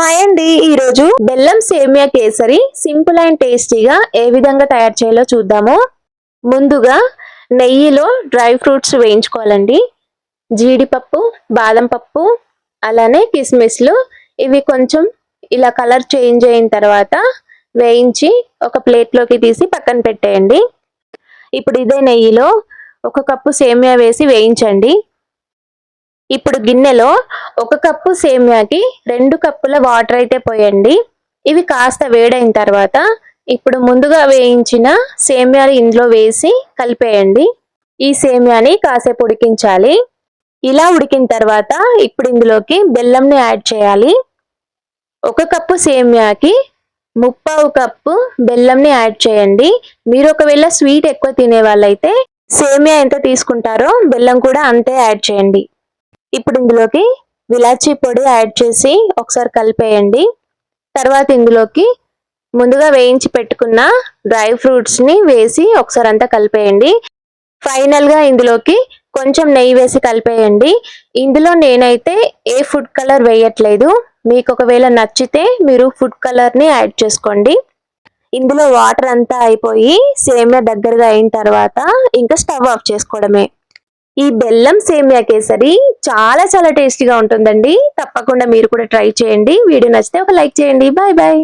Hi అండి. ఈరోజు బెల్లం సేమియా కేసరి సింపుల్ అండ్ టేస్టీగా ఏ విధంగా తయారు చేయాలో చూద్దాము. ముందుగా నెయ్యిలో డ్రై ఫ్రూట్స్ వేయించుకోవాలండి. జీడిపప్పు బాదం పప్పు అలానే కిస్మిస్లు ఇవి కొంచెం ఇలా కలర్ చేంజ్ అయిన తర్వాత వేయించి ఒక ప్లేట్లోకి తీసి పక్కన పెట్టేయండి. ఇప్పుడు ఇదే నెయ్యిలో ఒక కప్పు సేమియా వేసి వేయించండి. ఇప్పుడు గిన్నెలో ఒక కప్పు సేమియాకి రెండు కప్పుల వాటర్ అయితే పోయండి. ఇవి కాస్త వేడైన తర్వాత ఇప్పుడు ముందుగా వేయించిన సేమ్యాలు ఇందులో వేసి కలిపేయండి. ఈ సేమియాని కాసేపు ఉడికించాలి. ఇలా ఉడికిన తర్వాత ఇప్పుడు ఇందులోకి బెల్లంని యాడ్ చేయాలి. ఒక కప్పు సేమియాకి ముప్పావు కప్పు బెల్లంని యాడ్ చేయండి. మీరు ఒకవేళ స్వీట్ ఎక్కువ తినే వాళ్ళైతే సేమియా ఎంత తీసుకుంటారో బెల్లం కూడా అంతే యాడ్ చేయండి. ఇప్పుడు ఇందులోకి విలాచీ పొడి యాడ్ చేసి ఒకసారి కలిపేయండి. తర్వాత ఇందులోకి ముందుగా వేయించి పెట్టుకున్న డ్రై ఫ్రూట్స్ని వేసి ఒకసారి అంతా కలిపేయండి. ఫైనల్గా ఇందులోకి కొంచెం నెయ్యి వేసి కలిపేయండి. ఇందులో నేనైతే ఏ ఫుడ్ కలర్ వేయట్లేదు. మీకు ఒకవేళ నచ్చితే మీరు ఫుడ్ కలర్ని యాడ్ చేసుకోండి. ఇందులో వాటర్ అంతా అయిపోయి సేమ్యా దగ్గరగా అయిన తర్వాత ఇంకా స్టవ్ ఆఫ్ చేసుకోవడమే. ఈ బెల్లం సేమియా కేసరి చాలా చాలా టేస్టీగా ఉంటుందండి. తప్పకుండా మీరు కూడా ట్రై చేయండి. వీడియో నచ్చితే ఒక లైక్ చేయండి. Bye bye.